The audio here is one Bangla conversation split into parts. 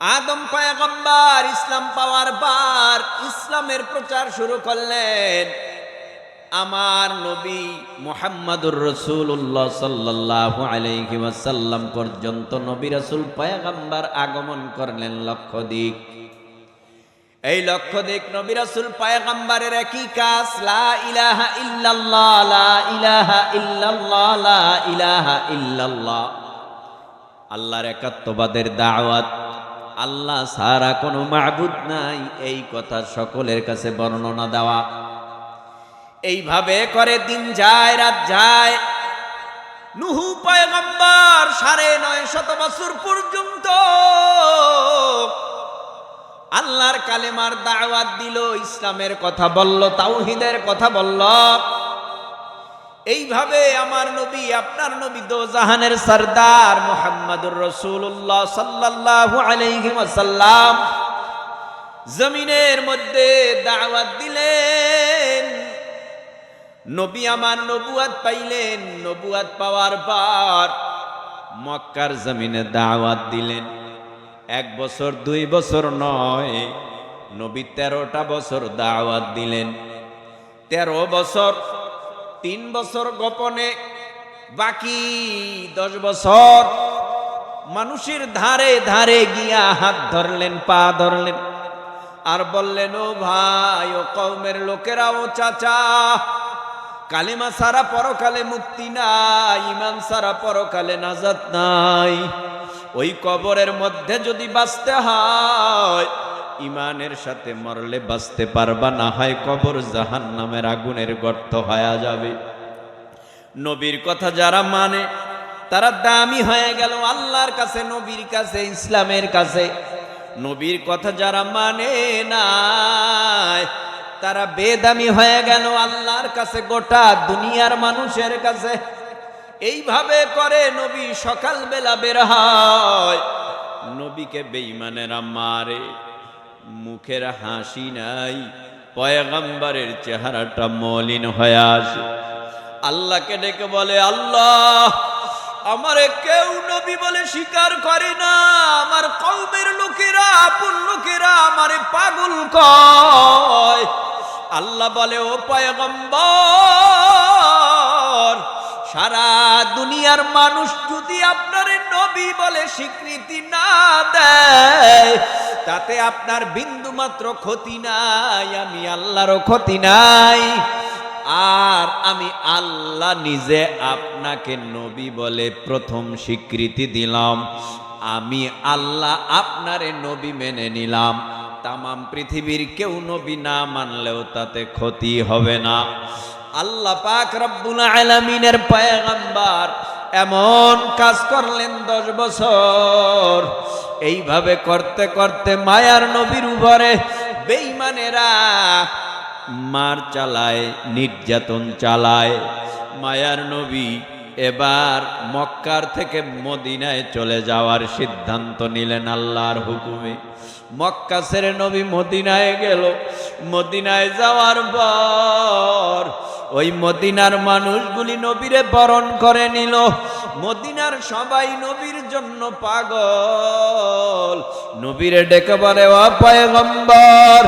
আদম পয়গম্বর ইসলাম পাওয়ার পর ইসলামের প্রচার শুরু করলেন। আমার নবী মোহাম্মদুর রসুল্লাহ সাল্লাহ আলাইহি ওয়াসাল্লাম পর্যন্ত নবী রাসূল পয়গম্বর আগমন করলেন লক্ষ দিক এই লক্ষ্য দিক নবী রাসূল পয়গম্বরের একই কাজ, লা ইলাহা ইল্লাল্লাহ, লা ইলাহা ইল্লাল্লাহ, লা ইলাহা ইল্লাল্লাহ। আল্লাহর একাত্মবাদের দাওয়াত। আল্লাহ সারা কোনো মাহবুদ নাই। এই কথা সকলের কাছে বর্ণনা দেওয়া। এইভাবে করে দিন যায়, রাত যায়। নুহু পয়গম্বর সাড়ে নয় শত বছর পর্যন্ত আল্লাহর কালেমার দাওয়াত দিল, ইসলামের কথা বলল, তাওহিদের কথা বলল। এইভাবে আমার নবী, আপনার নবী দো জাহানের সরদার মোহাম্মদুর রসুল্লাহ সাল্লাল্লাহু আলাইহি ওয়াসাল্লাম জমিনের মধ্যে দাওয়াত দিলেন। নবী আমার নবুয়াত পাইলেন। নবুয়াত পাওয়ার পর মক্কার জমিনে দাওয়াত দিলেন। এক বছর, দুই বছর নয়, নবী তেরোটা বছর দাওয়াত দিলেন। তেরো বছর তিন বছর গোপনে, বাকি দশ বছর মানুষের ধারে ধারে গিয়া হাত ধরলেন, পা ধরলেন। আর বললেন, ও ভাই, ও কৌমের লোকেরা, ও চাচা, কালিমা সারা পরকালে মুক্তি নাই ইমান সারা পরকালে নাজাত নাই। ওই কবরের মধ্যে যদি বাঁচতে হয় ইমানের সাথে মরলে বাঁচতে পারবা, না হয় কবর জাহান নামের আগুনের গর্ত হয়ে যাবে। নবীর কথা যারা মানে তারা দামি হয়ে গেল আল্লাহর কাছে, নবীর কাছে, ইসলামের কাছে। নবীর কথা যারা মানে না তারা বেদামি হয়ে গেল আল্লাহর কাছে, গোটা দুনিয়ার মানুষের কাছে। এইভাবে করে নবী সকালবেলা বের হয়, নবীকে বেঈমানেরা মারে। মুখের হাসি নাই, পয়গম্বরের চেহারাটা মলিন হয়ে আসে। আল্লাহকে ডেকে বলে, আল্লাহ, আমারে কেউ নবী বলে স্বীকার করে না। আমার কৌমের লোকেরা, আপন লোকেরা আমারে পাগল কয়। আল্লাহ বলে, ও পয়গম্বর, সারা দুনিয়ার মানুষ যদি আপনার নবী বলে স্বীকৃতি না দেয় তাতে আপনার বিন্দু মাত্র ক্ষতি নাই, আমি আল্লাহরও ক্ষতি নাই। আর আমি আল্লাহ নিজে আপনাকে নবী বলে প্রথম স্বীকৃতি দিলাম। আমি আল্লাহ আপনারে নবী মেনে নিলাম। তামাম পৃথিবীর কেউ নবী না মানলেও তাতে ক্ষতি হবে না। আল্লাহ পাক রব্বুল আলামিনের পয়গম্বর এমন কাজ করলেন দশ বছর। এইভাবে করতে করতে মায়ার নবীর উপরে বেঈমানেরা মার চালায়, নির্যাতন চালায়। মায়ার নবী এবার মক্কার থেকে মদিনায় চলে যাওয়ার সিদ্ধান্ত নিলেন আল্লাহর হুকুমে। মক্কা ছেড়ে নবী মদিনায় গেল। মদিনায় যাওয়ার পর ওই মদিনার মানুষগুলি নবীরে বরণ করে নিল। মদিনার সবাই নবীর জন্য পাগল। নবীরে ডেকে বলে অপয়গম্বর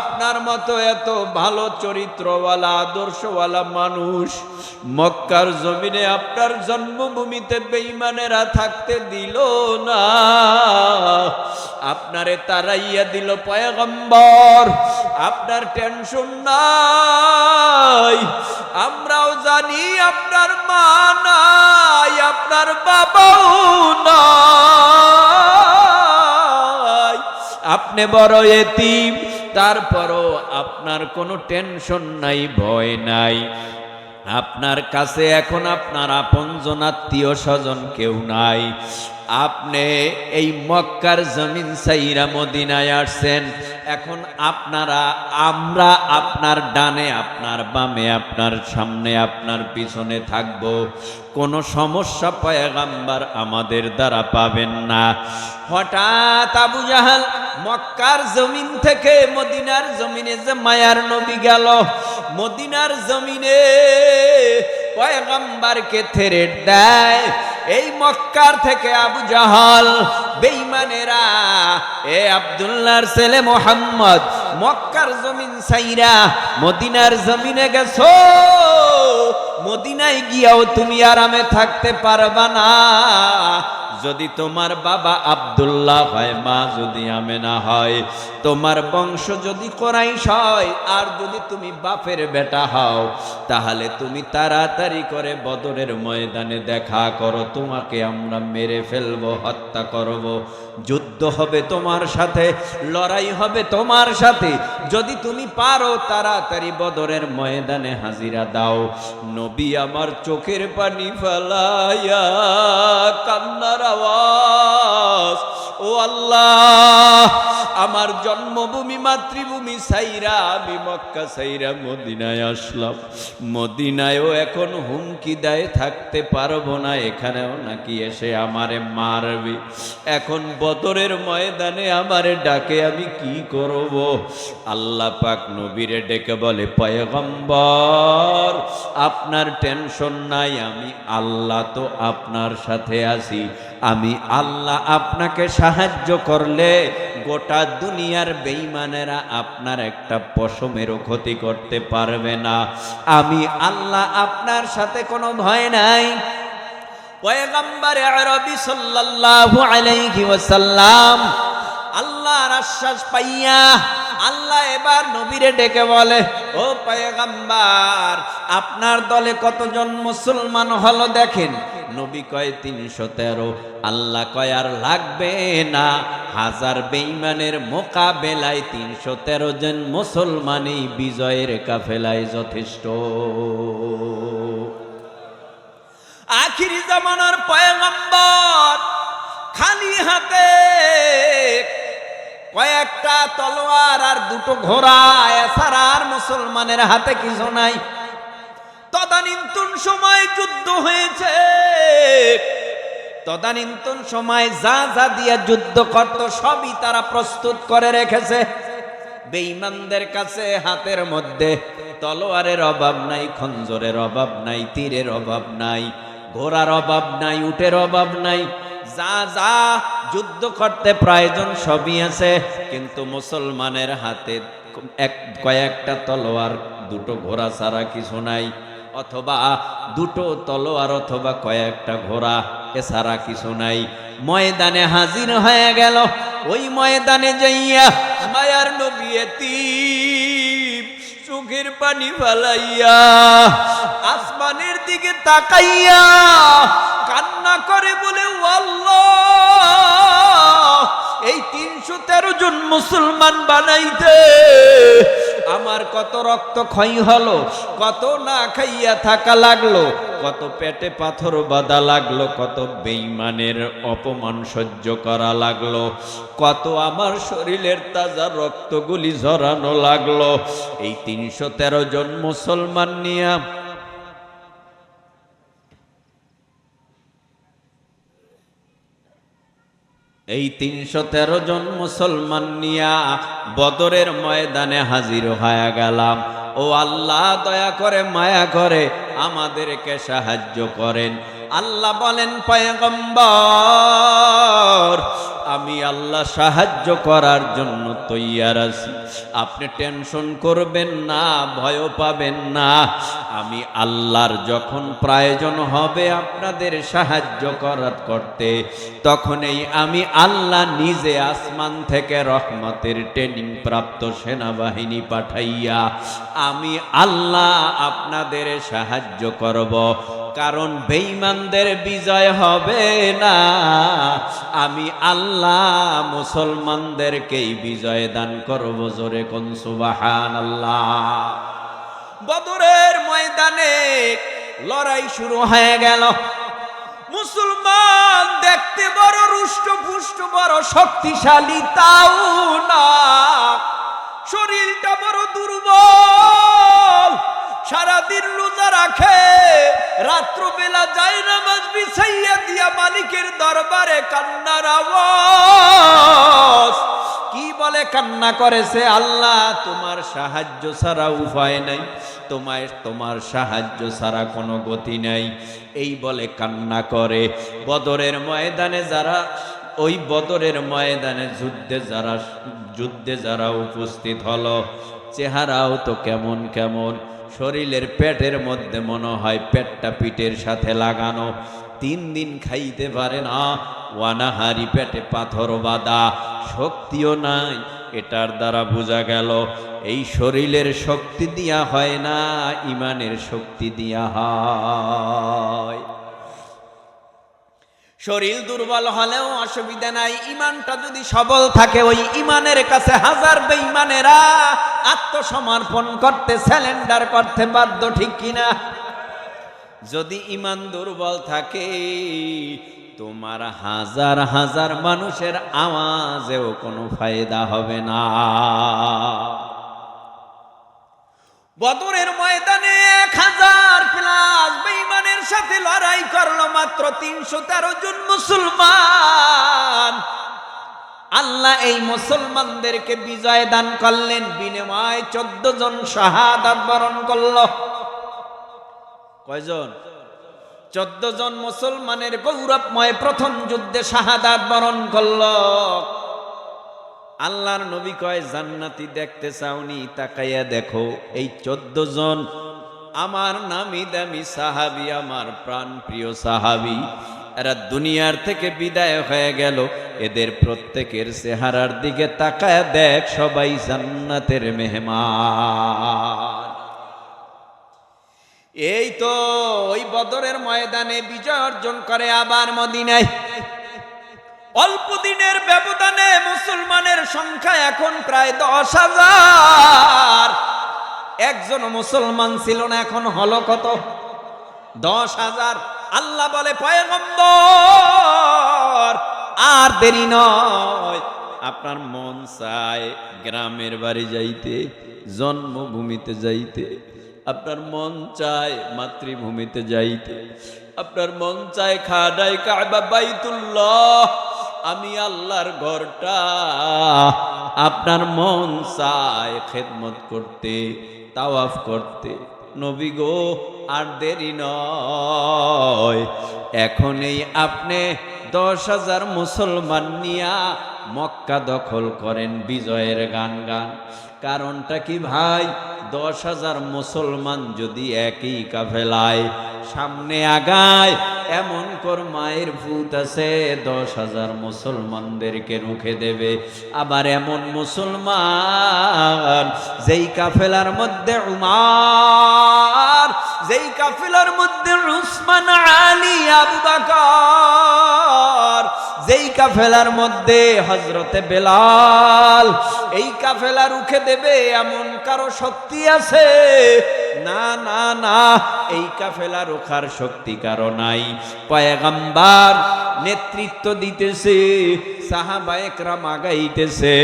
আপনার মতো এত ভালো চরিত্রওয়ালা, আদর্শওয়ালা মানুষ, মক্কার জমিনে আপনার জন্মভূমিতে বেঈমানেরা থাকতে দিল না। আপনারে তারাইয়া দিল পয়গম্বর, আপনার টেনশন আমরাও জানি আপনার মা নাই, আপনার বাবাও নাই। আপনি বড় এতিম, তারপরও আপনার কোনো টেনশন নাই, ভয় নাই। আপনার কাছে এখন আপনার আপনজন আত্মীয় স্বজন কেউ নাই। আপনি এই মক্কার জমিন সাইরা মদিনায় আসছেন, এখন আপনারা, আমরা আপনার ডানে, আপনার বামে, আপনার সামনে, আপনার পিছনে থাকব। কোনো সমস্যা পয়গাম্বার আমাদের দ্বারা পাবেন না। হঠাৎ আবু জাহাল মক্কার জমিন থেকে মদিনার জমিনে যে মায়ার নবী গেল, মদিনার জমিনে পয়গম্বরকে থেরেট দেয় এই মক্কার থেকে আবু জাহাল বেইমানেরা এ আব্দুল্লাহর ছেলে মোহাম্মদ, মক্কার জমিন সাইরা মদিনার জমিনে গেছো? মদিনায় গিয়াও তুমি আরামে থাকতে পারবা না। যদি তোমার বাবা আব্দুল্লাহ হয়, মা যদি আমেনা হয়, তোমার বংশ যদি কোরাইশ হয়, আর যদি তুমি বাপের বেটা হও, তাহলে তুমি তাড়াতাড়ি করে বদরের ময়দানে দেখা করো। তোমাকে আমরা মেরে ফেলব, হত্যা করব। যুদ্ধ হবে তোমার সাথে, লড়াই হবে তোমার সাথে। যদি তুমি পারো, তাড়াতাড়ি বদরের ময়দানে হাজিরা দাও। নবী আমার চোখের পানি ফেলাইয়া কান্নার আওয়াজ। ও আল্লাহ, আমার জন্মভূমি, মাতৃভূমি সাইরা আমি মক্কা সাইরা মদিনায় আসলাম। মদিনায়ও এখন হুমকি দেয়, থাকতে পারব না, এখানেও নাকি এসে আমারে মারবে। এখন বদরের ময়দানে আমারে ডাকে, আমি কি করব? আল্লাহ পাক নবীরে ডেকে বলে, পয়গম্বর, আপনার টেনশন নাই, আমি আল্লাহ তো আপনার সাথে আছি। আমি আল্লাহ আপনাকে সাহায্য করলে গোটা দুনিয়ার বেঈমানেরা আপনার একটা পশমেরও ক্ষতি করতে পারবে না। আমি আল্লাহ আপনার সাথে কোনো ভয় নাই। পয়গম্বর আরবি ওয়াসাল্লাম আল্লাহর আশ্বাস পাইয়া আল্লাহ এবার নবীরে ডেকে বলে, ও পায়গাম্বার, আপনার দলে কতজন মুসলমান হলো দেখেন? নবী কয়, তিনশো তেরো। আল্লাহ কয়, আর লাগবে না। হাজার বেইমানের মোকাবেলায় তিনশো তেরো জন মুসলমানই বিজয়ের কাফেলায় যথেষ্ট। আখিরি জামানার পয়গম্বর খালি হাতে কয়েকটা তলোয়ার আর দুটো ঘোড়া এছাড়া আর মুসলমানের হাতে কিছু নাই। তদানীন্তন সময় যুদ্ধ হয়েছে। তদানীন্তন সময় যা যা দিয়ে যুদ্ধ করত, সবই তারা প্রস্তুত করে রেখেছে। বেঈমানদের কাছে হাতের মধ্যে তলোয়ারের অভাব নাই, খঞ্জরের অভাব নাই, তীরের অভাব নাই, ঘোড়ার অভাব নাই, উটের অভাব নাই। যা যা যুদ্ধ করতে প্রয়োজন সবই আছে, কিন্তু মুসলমানের হাতে এক, কয়েকটা তলোয়ার, দুটো ঘোড়া ছাড়া কিছু নাই, অথবা দুটো তলোয়ার অথবা কয়েকটা ঘোড়া এছাড়া কিছু নাই। ময়দানে হাজির হয়ে গেল, ওই ময়দানে যাইয়া মায়ার নবী চোখের পানি ফালাইয়া, আসমানের দিকে তাকাইয়া কান্না করে বলে "ও এই তিনশো তেরো জন মুসলমান বানাইতে আমার কত রক্ত ক্ষয় হলো, কত না খাইয়া থাকা লাগল, কত পেটে পাথর বাঁধা লাগল, কত বেইমানের অপমান সহ্য করা লাগল, কত আমার শরীরের তাজা রক্তগুলি ঝরানো লাগল। এই তিনশো তেরো জন মুসলমান নিয়া এই তিনশো তেরো জন মুসলমান নিয়া বদরের ময়দানে হাজির হয়ে গেলাম। ও আল্লাহ, দয়া করে মায়া করে আমাদেরকে সাহায্য করেন। আল্লাহ বলেন, পয়গম্বর, আমি আল্লাহ সাহায্য করার জন্য তৈয়ার আছি। আপনি টেনশন করবেন না ভয় পাবেন না। আমি আল্লাহর যখন প্রয়োজন হবে আপনাদের সাহায্য করার করতে, তখনই আমি আল্লাহ নিজে আসমান থেকে রহমতের ট্রেনিং প্রাপ্ত সেনাবাহিনী পাঠাইয়া, আমি আল্লাহ আপনাদের সাহায্য করব। কারণ বেঈমানদের বিজয় হবে না। আমি আল্লাহ মুসলমানদেরকেই বিজয় দান করব জোরে কোন সুবাহান আল্লাহ বদরের ময়দানে লড়াই শুরু হয়ে গেল। মুসলমান দেখতে বড় রুষ্ট পুষ্ট, বড় শক্তিশালী, তাও না। শরীরটা বড় দুর্বল। সারাদিন রোজা রাখে। রাত্রবেলা যায় নামাজ বিছাইয়া দিয়া মালিকের দরবারে কান্নার আওয়াজ। কি বলে কান্না করেছে আল্লাহ? তোমার সাহায্য ছাড়া উপায় নাই। তোমার তোমার সাহায্য ছাড়া কোনো গতি নাই। এই বলে কান্না করে। বদরের ময়দানে যারা, ওই বদরের ময়দানে যুদ্ধে যারা যুদ্ধে যারা উপস্থিত হলো, চেহারাও তো কেমন কেমন। শরীরের পেটের মধ্যে মনে হয় পেটটা পিঠের সাথে লাগানো। তিন দিন খাইতে পারে না। ওয়ানাহারি পেটে পাথর বাঁধা। শক্তিও নাই, এটার দ্বারা বোঝা গেল, এই শরীরের শক্তি দিয়া হয় না, ইমানের শক্তি দিয়া হয়। শরীর দুর্বল হলেও অসুবিধা নাই। ইমানটা যদি সবল থাকে, ওই ইমানের কাছে হাজার বেঈমানেরা আত্মসমর্পণ করতে স্যালেন্ডার করতে বাধ্য, ঠিক কিনা? যদি ইমান দুর্বল থাকে, তোমার হাজার হাজার মানুষের আওয়াজেও কোনো ফায়দা হবে না। বদরের ময়দানে এক হাজার প্লাস বেইমানের সাথে লড়াই করল মাত্র তিনশো তেরো জন মুসলমান। আল্লাহ এই মুসলমানদেরকে বিজয় দান করলেন, বিনিময় চোদ্দ জন শাহাদাত বরণ করল। কয়জন? চোদ্দ জন মুসলমানের গৌরবময় প্রথম যুদ্ধে শাহাদাত বরণ করল। আল্লাহর নবী কয়, জান্নাতি দেখতে চাওনি, তাকাইয়া দেখো, এই চোদ্দ জন আমার নামি দামি সাহাবি, আমার প্রাণ প্রিয় সাহাবি, এরা দুনিয়ার থেকে বিদায় হয়ে গেল, এদের প্রত্যেকের চেহারার দিকে তাকায় দেখ, সবাই জান্নাতের মেহমান। এই তো, ওই বদরের ময়দানে বিজয় অর্জন করে আবার মদিনায়। অল্প দিনের ব্যবধানে মুসলমানের সংখ্যা এখন প্রায় দশ হাজার। একজন মুসলমান ছিল না, এখন হলো কত? দশ হাজার। আল্লাহ বলে, পয়গম্বর, আর দেরি নয়। আপনার মন চায় গ্রামের বাড়ি যাইতে, জন্মভূমিতে যাইতে। আপনার মন চায় মাতৃভূমিতে যাইতে। আপনার মন চায় খাডাই কাবা বাইতুল্লাহ। আমি আল্লাহর ঘরটা আপনার মন চায় খেদমত করতে, তাওয়াফ করতে। নবী গো, আর দেরি নয়। এখন এই আপনি দশ হাজার মুসলমান নিয়া মক্কা দখল করেন বিজয়ের গান গান। কারণটা কি ভাই? দশ হাজার মুসলমান যদি একই কাফেলায় সামনে আগায়, এমন কর মায়ের ভূত আছে, দশ হাজার মুসলমানদেরকে রুখে দেবে। আবার এমন মুসলমান যেই কাফেলার মধ্যে উমার, যেই কাফেলার মধ্যে উসমান আলী আবু বাকর যেই কাফেলার মধ্যে হজরতে বেলাল এই কাফেলা রুখে দেবে, এমন কারও শক্তি আছে? না না না, এই কাফেলা রোখার শক্তি কারও নাই। পয়গাম্বার নেতৃত্ব দিতেছে সাহাবায়করা মাগাইতেছে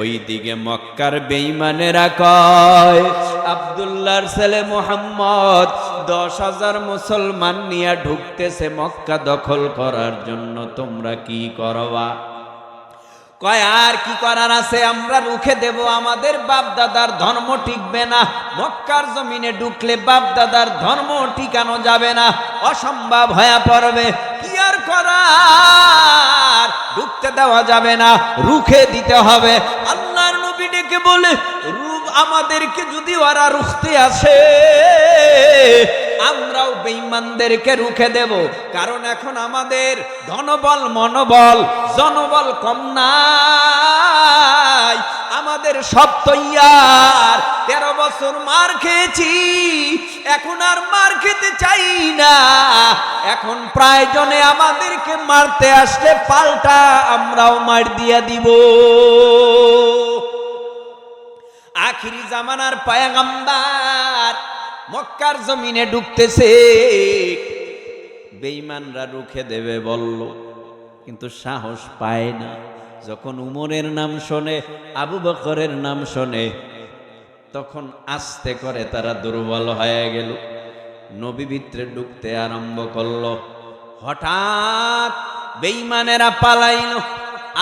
ওই দিকে মক্কার বেইমানেরা কয়, আবদুল্লাহর ছেলে মোহাম্মদ দশ হাজার মুসলমান নিয়ে ঢুকতেছে মক্কা দখল করার জন্য, তোমরা কি করবা? কয়, আর কি করার আছে? আমরা রুখে দেব, আমাদের বাপ দাদার ধর্ম টিকবে না। মক্কার জমিনে ঢুকলে বাপ দাদার ধর্ম টিকানো যাবে না, অসম্ভব হয়ে পড়বে। কি আর করার? ঢুকতে দেওয়া যাবে না, রুখে দিতে হবে। আল্লাহর নবী ডেকে বলে রূপ আমাদেরকে যদি ওরা রুখতে আসে, আমরাও বেঈমানদেরকে রুখে দেব। কারণ এখন আমাদের ধনবল মনোবল, জনবল কম নাই। আমাদের সব তৈয়ার। তেরো বছর মার খেয়েছি, এখন আর মার খেতে চাই না। এখন প্রয়োজনে আমাদেরকে মারতে আসলে পাল্টা আমরাও মার দিয়া দিব। আখিরি জামানার পায়াগাম্বার মক্কার জমিনে ঢুকতেছে বেঈমানরা রুখে দেবে বলল, কিন্তু সাহস পায় না। যখন উমরের নাম শোনে, আবু বকরের নাম শোনে, তখন আস্তে করে তারা দুর্বল হয়ে গেল। নবী ভিতরে ঢুকতে আরম্ভ করল। হঠাৎ বেঈমানেরা পালাইল।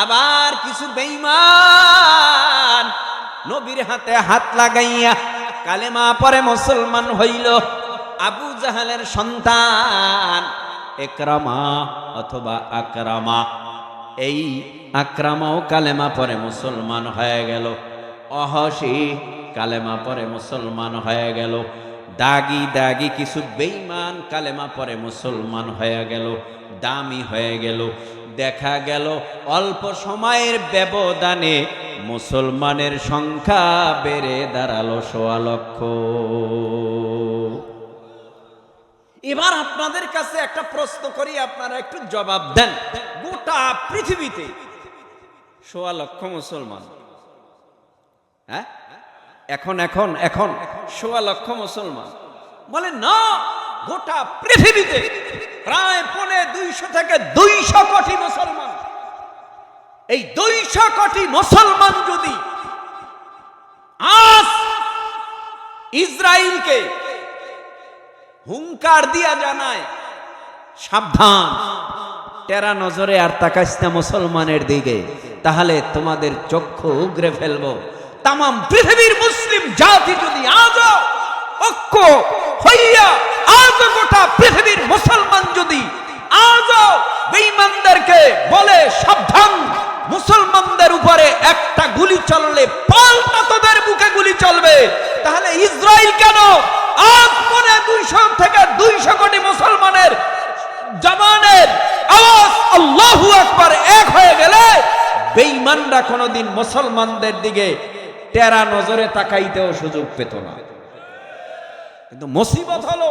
আবার কিছু বেঈমান নবীর হাতে হাত লাগাইয়া কালেমা পরে মুসলমান হইল। আবু জাহালের সন্তান একরামা অথবা আকরামা। এই আক্রামাও কালেমা পরে মুসলমান হয়ে গেল। অহসি কালেমা পরে মুসলমান হয়ে গেল। দাগি দাগি কিছু বেইমান কালেমা পরে মুসলমান হয়ে গেল। দামি হয়ে গেল। দেখা গেল অল্প সময়ের ব্যবধানে মুসলমানের সংখ্যা বেড়ে দাঁড়াল সোয়া লক্ষ। এবার আপনাদের কাছে একটা প্রশ্ন করি, আপনারা একটু জবাব দেন। গোটা পৃথিবীতে সোয়া লক্ষ মুসলমান। হ্যাঁ? এখন এখন এখন, সোয়া লক্ষ মুসলমান। বলে, না, গোটা পৃথিবীতে প্রায় পনে দুইশো থেকে দুইশো কোটি মুসলমান। এই দুইশো কোটি মুসলমান যদি আজ ইসরায়েলকে হুঙ্কার দিয়া জানায়, সাবধান, টেরা নজরে আর তাকাইস মুসলমানের দিকে, তাহলে তোমাদের চক্ষু উগরে ফেলব। তাম পৃথিবীর মুসলিম জাতি যদি আজ ঐক্য হইয়া আজ গোটা পৃথিবীর মুসলমান যদি আজ বেঈমানদেরকে বলে সাবধান মুসলমানদের উপরে একটা গুলি চললে, পাল্টা তোদের বুকে গুলি চলবে। তাহলে ইসরায়েল কেন আজ পরে দুইশো থেকে দুইশো কোটি মুসলমানের জবানের আওয়াজ আল্লাহু আকবার এক হয়ে গেলে বেঈমানরা কোনোদিন মুসলমানদের দিকে টেরা নজরে তাকাইতেও সুযোগ পেত না। কিন্তু মুসিবত হলো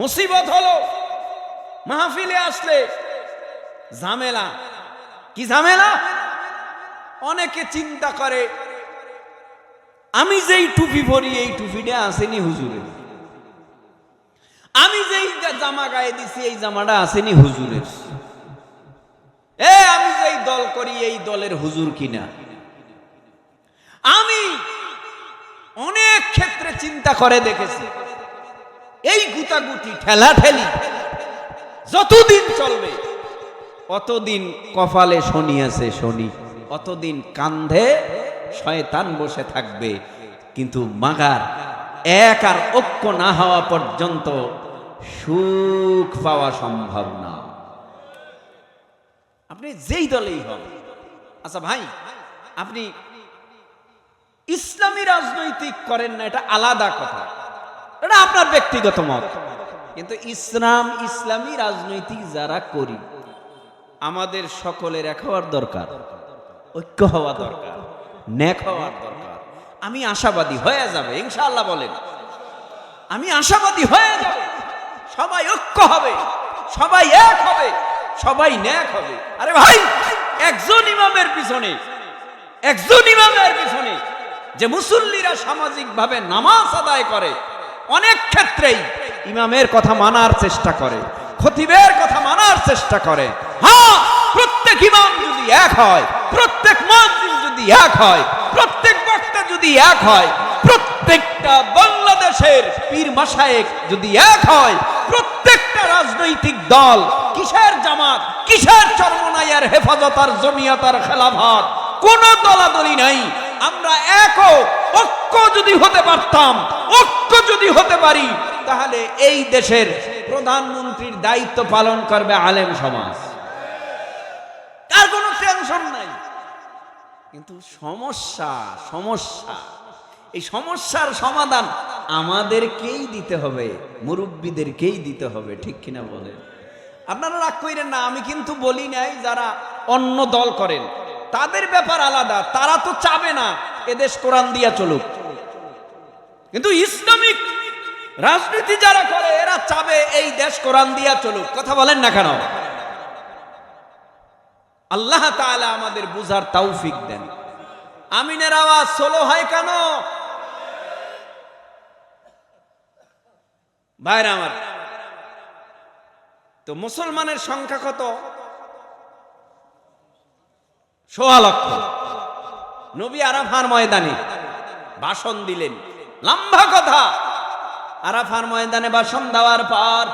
মুসিবত হলো, মাহফিলে আসলে ঝামেলা কি ঝামেলা? অনেকে চিন্তা করে, আমি যেই টুপি পরি, এই টুপিটা আসেনি হুজুরের আমি যেই জামা গায়ে দিছি, এই জামাটা আসেনি হুজুরের এ, আমি যেই দল করি, এই দলের হুজুর কিনা? আমি অনেক ক্ষেত্রে চিন্তা করে দেখেছি। এই গুতাগুতি ঠেলা ঠেলি যতদিন চলবে অতদিন কপালে শনি আছে, শনি। অতদিন কান্ধে শয়তান বসে থাকবে। কিন্তু মাগার, এক আর ঐক্য না হওয়া পর্যন্ত সুখ পাওয়া সম্ভব না। আপনি যেই দলেই হন আচ্ছা ভাই, আপনি ইসলামী রাজনৈতিক করেন না, এটা আলাদা কথা। এটা আপনার ব্যক্তিগত মত। কিন্তু ইসলাম, ইসলামী রাজনৈতিক যারা করি আমাদের সকলের এক হওয়ার দরকার। ঐক্য হওয়া দরকার, ন্যাক হওয়ার দরকার। আমি আশাবাদী হয়ে যাবে, ইনশাআল্লাহ বলেন। আমি আশাবাদী হয়ে যাবে, সবাই ঐক্য হবে, সবাই এক হবে, সবাই ন্যাক হবে। আরে ভাই, একজন ইমামের পিছনে, একজন ইমামের পিছনে যে মুসল্লিরা সামাজিকভাবে নামাজ আদায় করে, অনেক ক্ষেত্রেই ইমামের কথা মানার চেষ্টা করে, খতিবের কথা মানার চেষ্টা করে হ্যাঁ প্রত্যেক ইমাম যদি এক হয়, প্রত্যেক মসজিদ যদি এক হয়, প্রত্যেক বক্তা যদি এক হয়, প্রত্যেকটা বাংলাদেশের পীর মাসায়েক যদি এক হয়, প্রত্যেকটা রাজনৈতিক দল কিসের জামাত, কিসের চরমনাইয়ের হেফাজত আর জমিয়াত আর খেলাফত? কোন দলাদলি নাই। আমরা এক ঐক্য যদি হতে পারতাম, ঐক্য যদি হতে পারি, তাহলে এই দেশের প্রধানমন্ত্রীর দায়িত্ব পালন করবে আলেম সমাজ। তার কোনো টেনশন নাই। কিন্তু সমস্যা সমস্যা, এই সমস্যার সমাধান আমাদেরকেই দিতে হবে, মুরব্বীদেরকেই দিতে হবে, ঠিক কিনা বলেন? আপনারা রাগ করেন না, আমি কিন্তু বলি নাই যারা অন্য দল করেন। তাদের ব্যাপার আলাদা, তারা তো চাবে না, এদেশ কোরআন দিয়া চলুক। কিন্তু ইসলামিক রাজনীতি যারা করে, এরা চাবে এই দেশ কোরআন দিয়া চলুক। কথা বলেন না কেন? আল্লাহ তাআলা আমাদের বুঝার তৌফিক দেন। আমিনের আওয়াজ সোলো হয় কেন? ভাইরা আমার, তো মুসলমানের সংখ্যা কত? সোয়া লক্ষ। নবী আরাফার ময়দানে ভাষণ দিলেন। লম্বা কথা। আরাফার ময়দানে ভাষণ দেওয়ার পর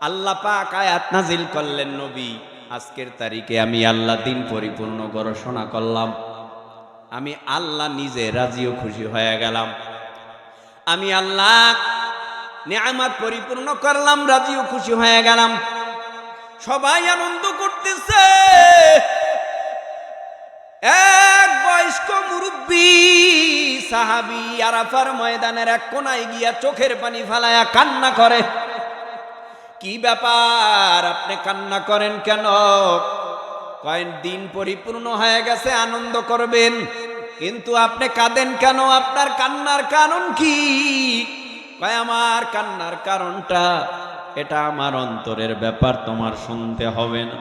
আল্লাহ পাক আয়াত নাজিল করলেন নবী। আজকের তারিখে আমি আল্লাহ দিন পরিপূর্ণ ঘোষণা করলাম। আমি আল্লাহ নিজে রাজিও খুশি হয়ে গেলাম। আমি আল্লাহ নিয়ামত পরিপূর্ণ করলাম, রাজিও খুশি হয়ে গেলাম। সবাই আনন্দ করতেছে। এক বয়স্ক মুরব্বী সাহাবি আরাফার ময়দানের এক কোনায় গিয়া চোখের পানি ফালায়া কান্না করে। কি ব্যাপার? আপনি কান্না করেন কেন? কয়েক দিন পরিপূর্ণ হয়ে গেছে, আনন্দ করবেন। কিন্তু আপনি কাঁদেন কেন? আপনার কান্নার কারণ কি? কয়, আমার কান্নার কারণটা, এটা আমার অন্তরের ব্যাপার, তোমার শুনতে হবে না।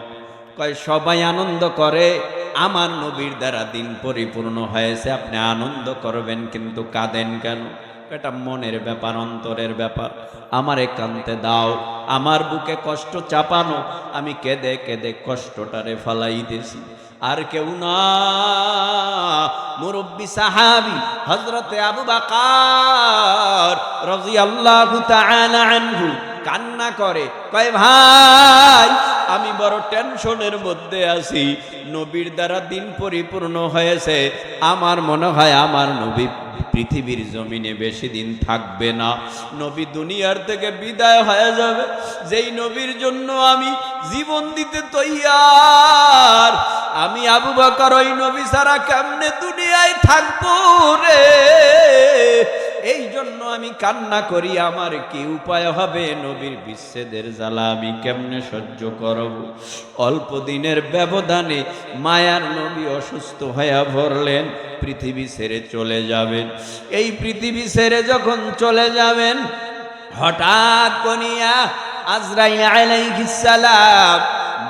কয়, সবাই আনন্দ করে, আমার নবীর দ্বারা দিন পরিপূর্ণ হয়েছে, আপনি আনন্দ করবেন, কিন্তু কাঁদেন কেন? এটা মনের ব্যাপার, অন্তরের ব্যাপার। আমারে কানতে দাও, আমার বুকে কষ্ট চাপানো, আমি কেঁদে কেঁদে কষ্টটারে ফালাইতেছি আর কেউ না, মুরব্বী সাহাবি হজরতে আবু বাকার রাদিয়াল্লাহু তাআলা আনহু কান্না করে, কয়, ভাই আমি বড় টেনশনের মধ্যে আছি। নবীর দ্বারা দিন পরিপূর্ণ হয়েছে। আমার মনে হয় আমার নবী পৃথিবীর জমিনে বেশি দিন থাকবে না। নবী দুনিয়ার থেকে বিদায় হয়ে যাবে। যেই নবীর জন্য আমি জীবন দিতে তৈয়ার। আমি আবু বকর, ওই নবী ছাড়া কেমনে দুনিয়ায় থাকব রে? এই জন্য আমি কান্না করি, আমার কি উপায় হবে? নবীর বিচ্ছেদের জ্বালা আমি কেমনে সহ্য করব? অল্প দিনের ব্যবধানে মায়ার নবী অসুস্থ হয়ে ভরলেন পৃথিবী ছেড়ে চলে যাবেন। এই পৃথিবী ছেড়ে যখন চলে যাবেন, হঠাৎ কনিয়া আজরাইল আলাইহিস সালাম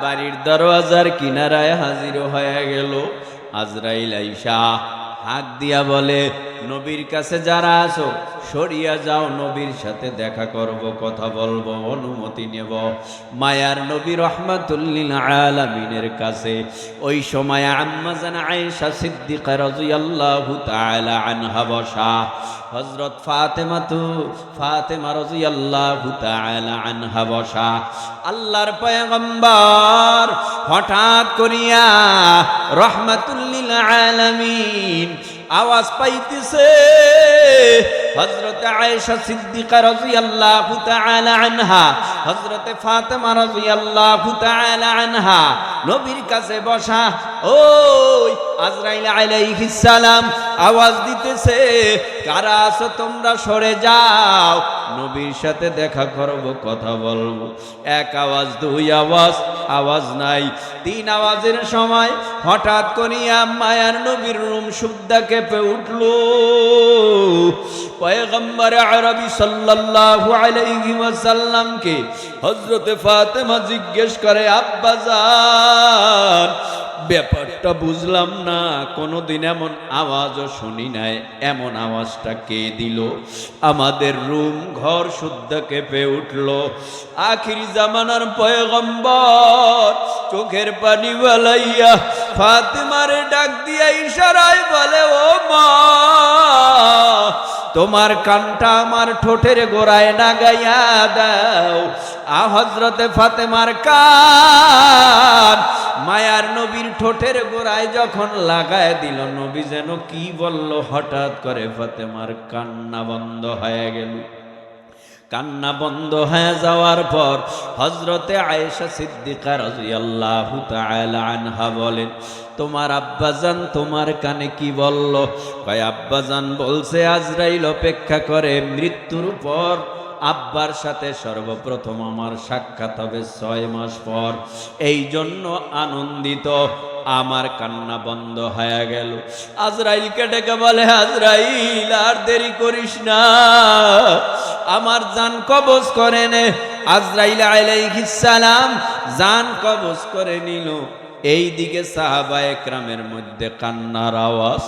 বাড়ির দরওয়াজার কিনারায় হাজির হয়ে গেল। আজরাইল আইসা হাত দিয়া বলে নবীর কাছে যারা আসো, সরিয়া যাও, নবীর সাথে দেখা করব, কথা বলব, অনুমতি নেব। মায়ার নবী রহমাতুল্লিল আলামিনের কাছে, ওই সময় আম্মা জানা আয়েশা সিদ্দিকা রাদিয়াল্লাহু তাআলা আনহা বসা। হযরত ফাতেমা তু ফাতেমা রাদিয়াল্লাহু তাআলা আনহা বসা। আল্লাহর পয়গম্বর হঠাৎ করিয়া রহমাতুল্লিল আলামিন আওয়াজ পাইতেছে। হজরতে আয়েশা সিদ্দিকা রাদিয়াল্লাহু তাআলা আনহা হজরতে ফাতেমা রাদিয়াল্লাহু তাআলা আনহা নবীর কাছে বসা, ওই আজরাইল আলাইহিস সালাম আওয়াজ দিতেছে, কারা আছো তোমরা সরে যাও, নবীর সাথে দেখা করব, কথা বলব। এক আওয়াজ, দুই আওয়াজ আওয়াজ নাই। তিন আওয়াজের সময় হঠাৎ করিয়া মায়ার নবীর রুম শুদ্ধা কেঁপে উঠল। পয়গম্বর আরবি সাল্লাল্লাহু আলাইহি ওয়াসাল্লামকে হযরতে ফাতেমা জিজ্ঞেস করে, আব্বা জান, ব্যাপারটা বুঝলাম না, কোনোদিন এমন আওয়াজও শুনি নাই। এমন আওয়াজটা কে দিল? আমাদের রুম ঘর শুদ্ধ কেঁপে উঠল। আখিরি জামানার পয়গম্বর চোখের পানি বালাইয়া ফাতেমারে ডাক দিয়া ইশারায় বলে, ও মা তোমার কানটা আমার ঠোঁটের গোড়ায় না গাইয়া দাও। আ হজরতে ফাতেমার কান। মায়ার নবীর ঠোঁটের গোড়ায় যখন লাগায় দিল, নবী যেন কি বলল, হঠাৎ করে ফাতেমার কান্না বন্ধ হয়ে গেল। কান্না বন্ধ হয়ে যাওয়ার পর হজরতে আয়েশা সিদ্দিকা রাদিয়াল্লাহু তাআলা আনহা বলেন, তোমার আব্বাজান তোমার কানে কি বলল? কয়, আব্বাজান বলছে, আজরাইল অপেক্ষা করে মৃত্যুর পর আব্বার সাথে সর্বপ্রথম আমার সাক্ষাৎ হবে ছয় মাস পর। এই জন্য আনন্দিত, আমার কান্না বন্ধ হয়ে গেল। আজরাইলকে ডেকে বলে, আজরাইল, আর দেরি করিস না। আমার জান কবজ করে নে। আজরাইল আলাইহিস সালাম জান কবজ করে নিল। এই দিকে সাহাবা একরামের মধ্যে কান্নার আওয়াজ,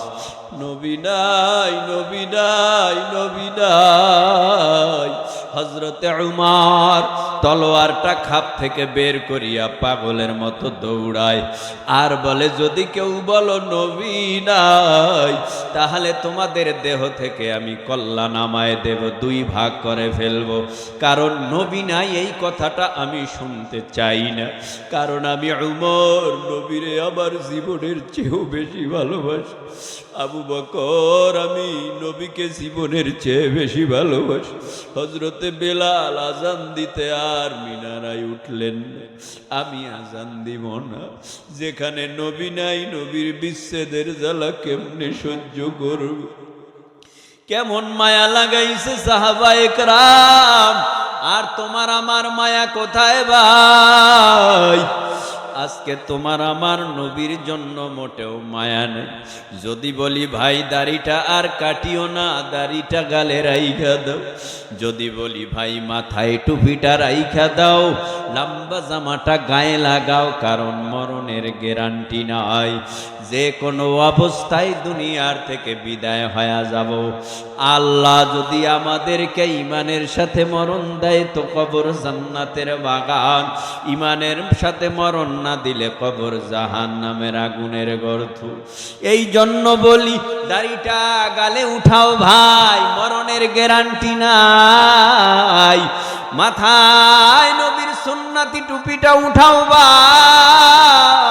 নবী নাই নবী নাই নবী নাই। হজরতে উমার তলোয়ারটা খাপ থেকে বের করিয়া পাগলের মতো দৌড়ায়। আর বলে, যদি কেউ বলো নবী নাই, তাহলে তোমাদের দেহ থেকে আমি কল্লা নামায় দেব, দুই ভাগ করে ফেলব। কারণ নবী নাই, এই কথাটা আমি শুনতে চাই না। কারণ আমি উমর নবীরে আমার জীবনের চেয়েও বেশি ভালোবাসি। আবু বকর, আমি নবীকে জীবনের চেয়ে বেশি ভালোবাসি। হজরতে বেলাল আজান দিতে আর মিনারায় উঠলেন আমি আজান দিব না। যেখানে নবী নাই, নবীর বিচ্ছেদের জ্বালা কেমনে সহ্য করব? কেমন মায়া লাগাইছে সাহাবা একরাম। আর তোমার আমার মায়া কোথায় ভাই? আজকে তোমার আমার নবীর জন্য মোটেও মায়া নেই। যদি বলি, ভাই, দাড়িটা আর কাটিও না, দাড়িটা গালে রাইখা দাও। যদি বলি, ভাই, মাথায় টুপিটা রাইখা দাও, লম্বা জামাটা গায়ে লাগাও, কারণ মরণের গ্যারান্টি নাই। যে কোনো অবস্থায় দুনিয়ার থেকে বিদায় হয়ে যাব। আল্লাহ যদি আমাদেরকে ইমানের সাথে মরণ দেয় তো কবর জান্নাতের বাগান। ইমানের সাথে মরণ না দিলে কবর জাহান নামের আগুনের গর্থ এই জন্য বলি, দাড়িটা গালে উঠাও ভাই, মরণের গ্যারান্টি নাই। মাথায় নবীর সুন্নাতি টুপিটা উঠাও ভাই।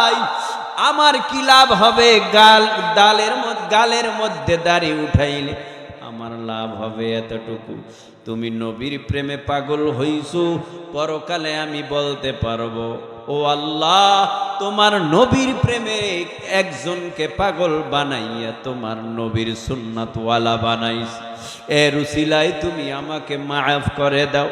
আমার কি লাভ হবে? গাল, ডালের গালের মধ্যে দাড়ি উঠাইলে আমার লাভ হবে এতটুকু। তুমি নবীর প্রেমে পাগল হইছো, পরকালে আমি বলতে পারব, ও আল্লাহ, তোমার নবীর প্রেমে একজনকে পাগল বানাইয়া তোমার নবীর সুন্নাতওয়ালা বানাইস এর উসিলায় তুমি আমাকে মাফ করে দাও।